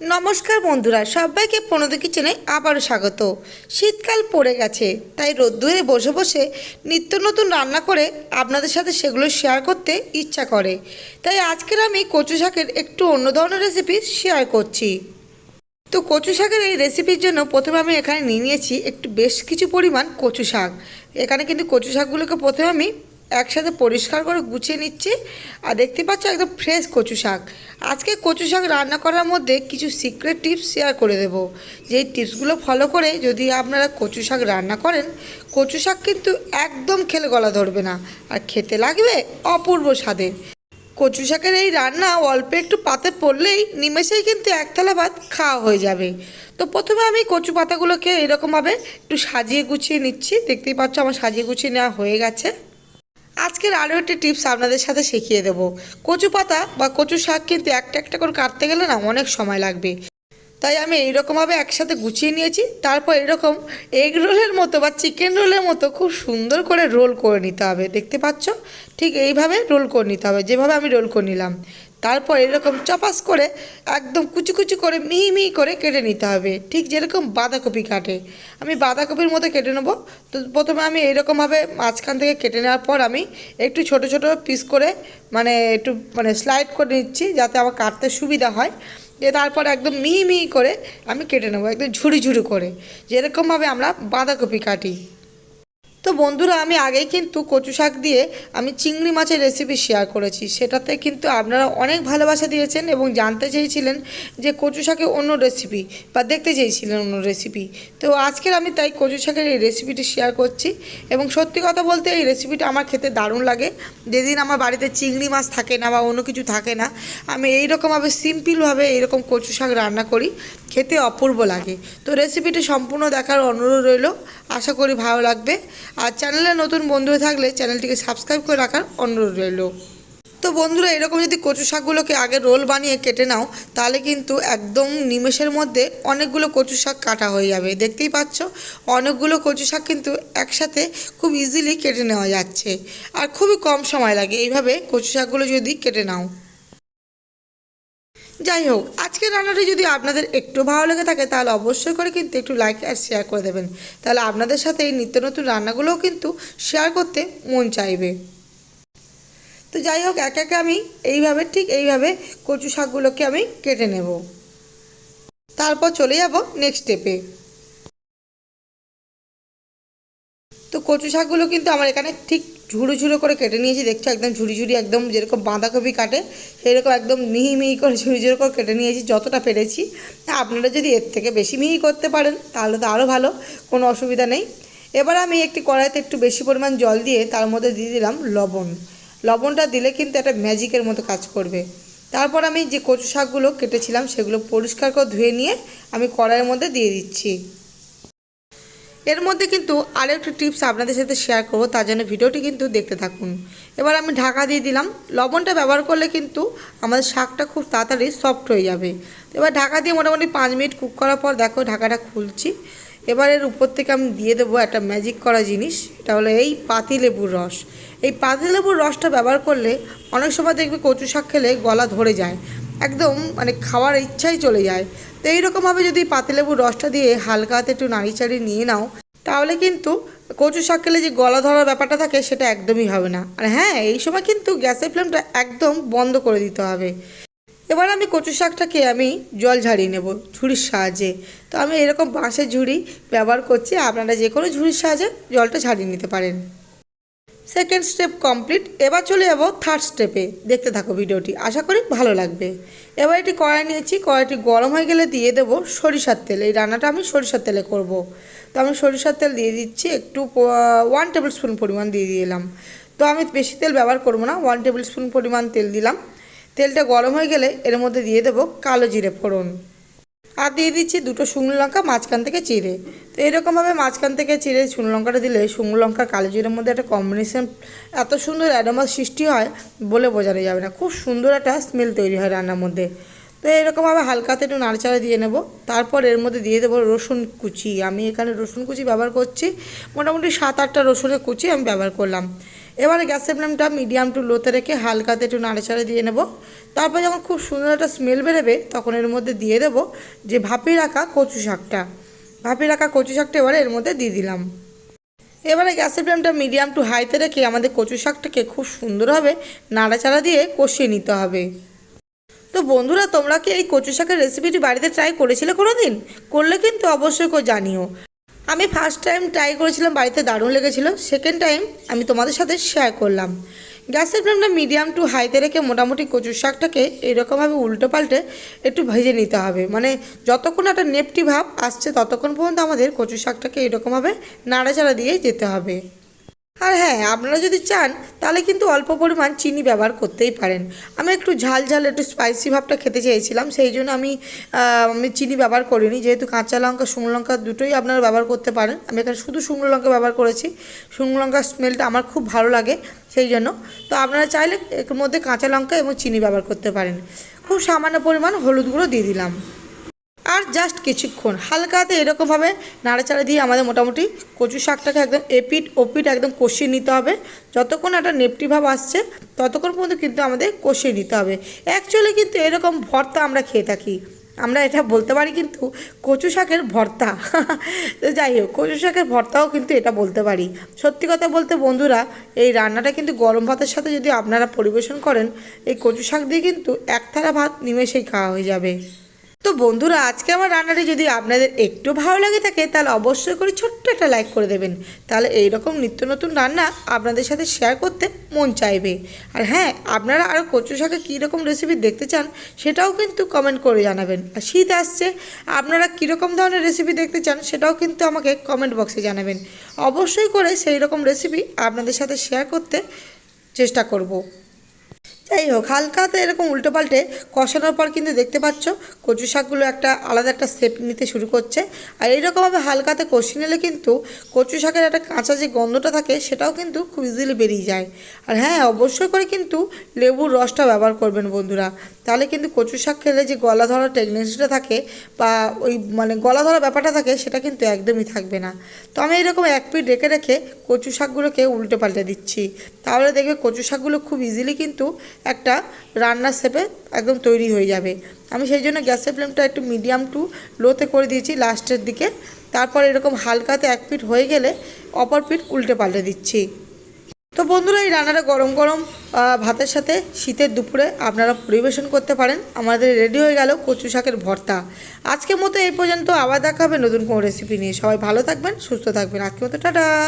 নমস্কার বন্ধুরা, সবাইকে পনেরো কিচেনে আবারও স্বাগত। শীতকাল পড়ে গেছে, তাই রোদ্দুরে বসে বসে নিত্য নতুন রান্না করে আপনাদের সাথে সেগুলো শেয়ার করতে ইচ্ছা করে। তাই আজকের আমি কচু শাকের একটু অন্য ধরনের রেসিপি শেয়ার করছি। তো কচু শাকের এই রেসিপির জন্য প্রথমে আমি এখানে নিয়ে নিয়েছি একটু বেশ কিছু পরিমাণ কচু শাক। এখানে কিন্তু কচু শাকগুলোকে প্রথমে আমি একসাথে পরিষ্কার করে গুছিয়ে নিচ্ছি। আর দেখতে পাচ্ছ একদম ফ্রেশ কচু শাক। আজকে কচু শাক রান্না করার মধ্যে কিছু সিক্রেট টিপস শেয়ার করে দেব। যেই টিপসগুলো ফলো করে যদি আপনারা কচু শাক রান্না করেন, কচু শাক কিন্তু একদম খেলে গলা ধরবে না। আর খেতে লাগবে অপূর্ব স্বাদের। কচু শাকের এই রান্না অল্প একটু পাতে পড়লেই নিমেষেই কিন্তু এক থালা ভাত খাওয়া হয়ে যাবে। তো প্রথমে আমি কচু পাতাগুলোকে এরকমভাবে একটু সাজিয়ে গুছিয়ে নিচ্ছি। দেখতেই পাচ্ছ আমার সাজিয়ে গুছিয়ে নেওয়া হয়ে গেছে। আজকের আরও একটি টিপস আপনাদের সাথে শিখিয়ে দেবো। কচু পাতা বা কচু শাক কিন্তু একটা একটা করে কাটতে গেলে না অনেক সময় লাগবে। তাই আমি এইরকমভাবে একসাথে গুছিয়ে নিয়েছি। তারপর এরকম এগ রোলের মতো বা চিকেন রোলের মতো খুব সুন্দর করে রোল করে নিতে হবে। দেখতে পাচ্ছ? ঠিক এইভাবে রোল করে নিতে হবে। যেভাবে আমি রোল করে নিলাম। তারপর এরকম চপাস করে একদম কুচি কুচি করে মিহি মিহি করে কেটে নিতে হবে। ঠিক যেরকম বাঁধাকপি কাটে। আমি বাঁধাকপির মতো কেটে নেব। তো প্রথমে আমি এইরকমভাবে মাঝখান থেকে কেটে নেওয়ার পর আমি একটু ছোট ছোট পিস করে মানে একটু মানে স্লাইড করে নিচ্ছি যাতে আমার কাটতে সুবিধা হয়। দিয়ে তারপর একদম মিহি মিহি করে আমি কেটে নেব। একদম ঝুড়ি ঝুড়ি করে। যেরকমভাবে আমরা বাঁধাকপি কাটি। তো বন্ধুরা, আমি আগেই কিন্তু কচু শাক দিয়ে আমি চিংড়ি মাছের রেসিপি শেয়ার করেছি। সেটাতে কিন্তু আপনারা অনেক ভালোবাসা দিয়েছেন এবং জানতে চেয়েছিলেন যে কচু শাকের অন্য রেসিপি বা দেখতে চেয়েছিলেন অন্য রেসিপি তো আজকের আমি তাই কচু শাকের এই রেসিপিটি শেয়ার করছি এবং সত্যি কথা বলতে এই রেসিপিটা আমার খেতে দারুণ লাগে। যেদিন আমার বাড়িতে চিংড়ি মাছ থাকে না বা অন্য কিছু থাকে না, আমি এইরকমভাবে সিম্পলভাবে এইরকম কচু শাক রান্না করি। খেতে অপূর্ব লাগে। তো রেসিপিটি সম্পূর্ণ দেখার অনুরোধ রইল। আশা করি ভালো লাগবে। আর চ্যানেলে নতুন বন্ধু থাকলে চ্যানেলটিকে সাবস্ক্রাইব করে রাখার অনুরোধ রইল। তো বন্ধুরা, এরকম যদি কচু শাকগুলোকে আগে রোল বানিয়ে কেটে নাও, তাহলে কিন্তু একদম নিমেষের মধ্যে অনেকগুলো কচু শাক কাটা হয়ে যাবে। দেখতেই পাচ্ছ, অনেকগুলো কচু শাক কিন্তু একসাথে খুব ইজিলি কেটে নেওয়া যাচ্ছে। আর খুবই কম সময় লাগে এইভাবে কচু শাকগুলো যদি কেটে নাও। যাই হোক, আজকের রান্নাটি যদি আপনাদের একটু ভালো লেগে থাকে, তাহলে অবশ্যই করে কিন্তু একটু লাইক আর শেয়ার করে দেবেন। তাহলে আপনাদের সাথে এই নিত্য নতুন রান্নাগুলোও কিন্তু শেয়ার করতে মন চাইবে। তো যাই হোক, একে একে আমি এইভাবে, ঠিক এইভাবে কচু শাকগুলোকে আমি কেটে নেব। তারপর চলে যাব নেক্সট স্টেপে তো কচু শাকগুলো কিন্তু আমার এখানে ঠিক ঝুড়ো ঝুড়ো করে কেটে নিয়েছি, দেখছ? একদম ঝুড়ি ঝুড়ি একদম যেরকম বাঁধাকপি কাটে, সেরকম একদম মিহি মিহি করে ঝুড়ি ঝুড়ো করে কেটে নিয়েছি, যতটা পেরেছি। আপনারা যদি এর থেকে বেশি মিহি করতে পারেন, তাহলে তো আরও ভালো, কোনো অসুবিধা নেই। এবার আমি একটি কড়াইতে একটু বেশি পরিমাণ জল দিয়ে তার মধ্যে দিয়ে দিলাম লবণ। লবণটা দিলে কিন্তু একটা ম্যাজিকের মতো কাজ করবে। তারপর আমি যে কচু শাকগুলো কেটেছিলাম, সেগুলো পরিষ্কার করে ধুয়ে নিয়ে আমি কড়াইয়ের মধ্যে দিয়ে দিচ্ছি। এর মধ্যে কিন্তু আরও একটু টিপস আপনাদের সাথে শেয়ার করব, তার জন্য ভিডিওটি কিন্তু দেখতে থাকুন। এবার আমি ঢাকা দিয়ে দিলাম। লবণটা ব্যবহার করলে কিন্তু আমাদের শাকটা খুব তাড়াতাড়ি সফট হয়ে যাবে। এবার ঢাকা দিয়ে মোটামুটি পাঁচ মিনিট কুক করার পর দেখো ঢাকাটা খুলছি। এবার এর উপর থেকে আমি দিয়ে দেবো একটা ম্যাজিক করা জিনিস, এটা হলো এই পাতিলেবুর রস। এই পাতিলেবুর রসটা ব্যবহার করলে অনেক সময় দেখবে কচু শাক খেলে গলা ধরে যায়। একদম মানে খাওয়ার ইচ্ছাই চলে যায়। তো এইরকমভাবে যদি পাতিলেবুর রসটা দিয়ে হালকা হাতে একটু নাড়ি চাড়িয়ে নিয়ে নাও, তাহলে কিন্তু কচু শাক খেলে যে গলা ধরার ব্যাপারটা থাকে সেটা একদমই হবে না। আর হ্যাঁ এই সময় কিন্তু গ্যাসের ফ্লেমটা একদম বন্ধ করে দিতে হবে। এবার আমি কচু শাকটাকে আমি জল ঝাড়িয়ে নেব ঝুড়ির সাহায্যে। তো আমি এরকম বাঁশের ঝুড়ি ব্যবহার করছি, আপনারা যে কোনো ঝুড়ির সাহায্যে জলটা ঝাড়িয়ে নিতে পারেন। সেকেন্ড স্টেপ কমপ্লিট এবার চলে যাব থার্ড স্টেপে দেখতে থাকো ভিডিওটি, আশা করি ভালো লাগবে। এবার এটি কড়াই নিয়েছি, কড়াইটি গরম হয়ে গেলে দিয়ে দেবো সরিষার তেল। এই রান্নাটা আমি সরিষার তেলে করব। তো আমি সরিষার তেল দিয়ে দিচ্ছি, একটু ওয়ান টেবিল স্পুন পরিমাণ দিয়ে দিলাম। তো আমি বেশি তেল ব্যবহার করব না ওয়ান টেবিল স্পুন পরিমাণ তেল দিলাম। তেলটা গরম হয়ে গেলে এর মধ্যে দিয়ে দেবো কালো জিরে ফোড়ন। আর দিয়ে দিচ্ছি দুটো শুকনো লঙ্কা মাঝখান থেকে চিড়ে। তো এরকমভাবে মাঝখান থেকে চিড়ে শুকনো লঙ্কাটা দিলে শুকনো লঙ্কা কালো জিরের মধ্যে একটা কম্বিনেশন এত সুন্দর অ্যাডোমাস সৃষ্টি হয় বলে বোঝানো যাবে না। খুব সুন্দর একটা স্মেল তৈরি হয় রান্নার মধ্যে। তো এরকমভাবে হালকাতে একটু নাড়াচাড়া দিয়ে নেব। তারপর এর মধ্যে দিয়ে দেবো রসুন কুচি। আমি এখানে রসুন কুচি ব্যবহার করছি। মোটামুটি সাত আটটা রসুনের কুচি আমি ব্যবহার করলাম। এবারে গ্যাসের ফ্লেমটা মিডিয়াম টু লোতে রেখে হালকাতে একটু নাড়াচাড়া দিয়ে নেব। তারপর যখন খুব সুন্দর একটা স্মেল বেরোবে, তখন এর মধ্যে দিয়ে দেব যে ভাপিয়ে রাখা কচু শাকটা। ভাপিয়ে রাখা কচু শাকটা এবারে এর মধ্যে দিয়ে দিলাম। এবারে গ্যাসের ফ্লেমটা মিডিয়াম টু হাইতে রেখে আমাদের কচু শাকটাকে খুব সুন্দরভাবে নাড়াচাড়া দিয়ে কষিয়ে নিতে হবে। তো বন্ধুরা, তোমরা কি এই কচু শাকের রেসিপিটি বাড়িতে ট্রাই করেছিলে কোনো দিন করলে কিন্তু অবশ্যই জানিও। আমি ফার্স্ট টাইম ট্রাই করেছিলাম, বাড়িতে দারুণ লেগেছিল। সেকেন্ড টাইম আমি তোমাদের সাথে শেয়ার করলাম। গ্যাসের ফ্লেমটা মিডিয়াম টু হাইতে রেখে মোটামুটি কচুর শাকটাকে এরকমভাবে উল্টো পাল্টে একটু ভেজে নিতে হবে। মানে যতক্ষণ একটা নেপটি ভাব আসছে, ততক্ষণ পর্যন্ত আমাদের কচুর শাকটাকে এরকমভাবে নাড়াচাড়া দিয়ে যেতে হবে। আর হ্যাঁ আপনারা যদি চান, তাহলে কিন্তু অল্প পরিমাণ চিনি ব্যবহার করতেই পারেন। আমি একটু ঝাল ঝাল, একটু স্পাইসি ভাবটা খেতে চেয়েছিলাম, সেই জন্য আমি আমি চিনি ব্যবহার করিনি। যেহেতু কাঁচা লঙ্কা, শুকনো লঙ্কা দুটোই আপনারা ব্যবহার করতে পারেন। আমি এখানে শুধু শুকনো লঙ্কা ব্যবহার করেছি। শুকনো লঙ্কার স্মেলটা আমার খুব ভালো লাগে, সেই জন্য। তো আপনারা চাইলে এর মধ্যে কাঁচা লঙ্কা এবং চিনি ব্যবহার করতে পারেন। খুব সামান্য পরিমাণ হলুদ গুঁড়ো দিয়ে দিলাম। আর জাস্ট কিছুক্ষণ। হালকাতে এরকমভাবে নাড়াচাড়া দিয়ে আমাদের মোটামুটি কচু শাকটাকে একদম এপিট ওপিট একদম কষিয়ে নিতে হবে। যতক্ষণ একটা নেপটি ভাব আসছে, ততক্ষণ পর্যন্ত কিন্তু আমাদের কষিয়ে নিতে হবে। অ্যাকচুয়ালি কিন্তু এরকম ভর্তা আমরা খেয়ে থাকি। আমরা এটা বলতে পারি কিন্তু কচু শাকের ভর্তা। যাই হোক, কচু শাকের ভর্তাও কিন্তু এটা বলতে পারি। সত্যি কথা বলতে বন্ধুরা, এই রান্নাটা কিন্তু গরম ভাতের সাথে যদি আপনারা পরিবেশন করেন, এই কচু শাক দিয়ে কিন্তু এক থালা ভাত নিমেষেই খাওয়া হয়ে যাবে। তো বন্ধুরা, আজকে আমার রান্নাটি যদি আপনাদের একটু ভালো লাগে থাকে, তাহলে অবশ্যই করে ছোট্ট একটা লাইক করে দেবেন। তাহলে এই রকম নিত্য নতুন রান্না আপনাদের সাথে শেয়ার করতে মন চাইবে। আর হ্যাঁ আপনারা আরও কচু শাকে কীরকম রেসিপি দেখতে চান, সেটাও কিন্তু কমেন্ট করে জানাবেন। আর শীত আসছে, আপনারা কীরকম ধরনের রেসিপি দেখতে চান, সেটাও কিন্তু আমাকে কমেন্ট বক্সে জানাবেন। অবশ্যই করে সেই রকম রেসিপি আপনাদের সাথে শেয়ার করতে চেষ্টা করব। যাই হোক, হালকাতে এরকম উল্টো পাল্টে কষানোর পর কিন্তু দেখতে পাচ্ছ, কচু শাকগুলো একটা আলাদা একটা সেপ নিতে শুরু করছে। আর এইরকমভাবে হালকাতে কষি নিলে কিন্তু কচু শাকের একটা কাঁচা যে গন্ধটা থাকে, সেটাও কিন্তু খুব ইজিলি বেরিয়ে যায়। আর হ্যাঁ অবশ্যই করে কিন্তু লেবুর রসটা ব্যবহার করবেন বন্ধুরা। তাহলে কিন্তু কচু শাক খেলে যে গলা ধরার টেকনিকটা থাকে বা ওই মানে গলা ধরা ব্যাপারটা থাকে, সেটা কিন্তু একদমই থাকবে না। তো আমি এরকম এক পিঠ রেখে রেখে কচু শাকগুলোকে উল্টে পাল্টে দিচ্ছি। তাহলে দেখবে কচু শাকগুলো খুব ইজিলি কিন্তু একটা রান্নার শেপে একদম তৈরি হয়ে যাবে। আমি সেই জন্য গ্যাসের ফ্লেমটা একটু মিডিয়াম টু লোতে করে দিয়েছি লাস্টের দিকে। তারপর এরকম হালকাতে এক পিঠ হয়ে গেলে অপর পিঠ উল্টে পাল্টে দিচ্ছি। তো বন্ধুরা, এই রান্নাটা গরম গরম ভাতের সাথে শীতের দুপুরে আপনারা পরিবেশন করতে পারেন। আমাদের রেডি হয়ে গেল কচু শাকের ভর্তা। আজকের মতো এই পর্যন্ত আবার দেখা হবে নতুন কোনো রেসিপি নিয়ে। সবাই ভালো থাকবেন, সুস্থ থাকবেন। আজকের মতো টাটা।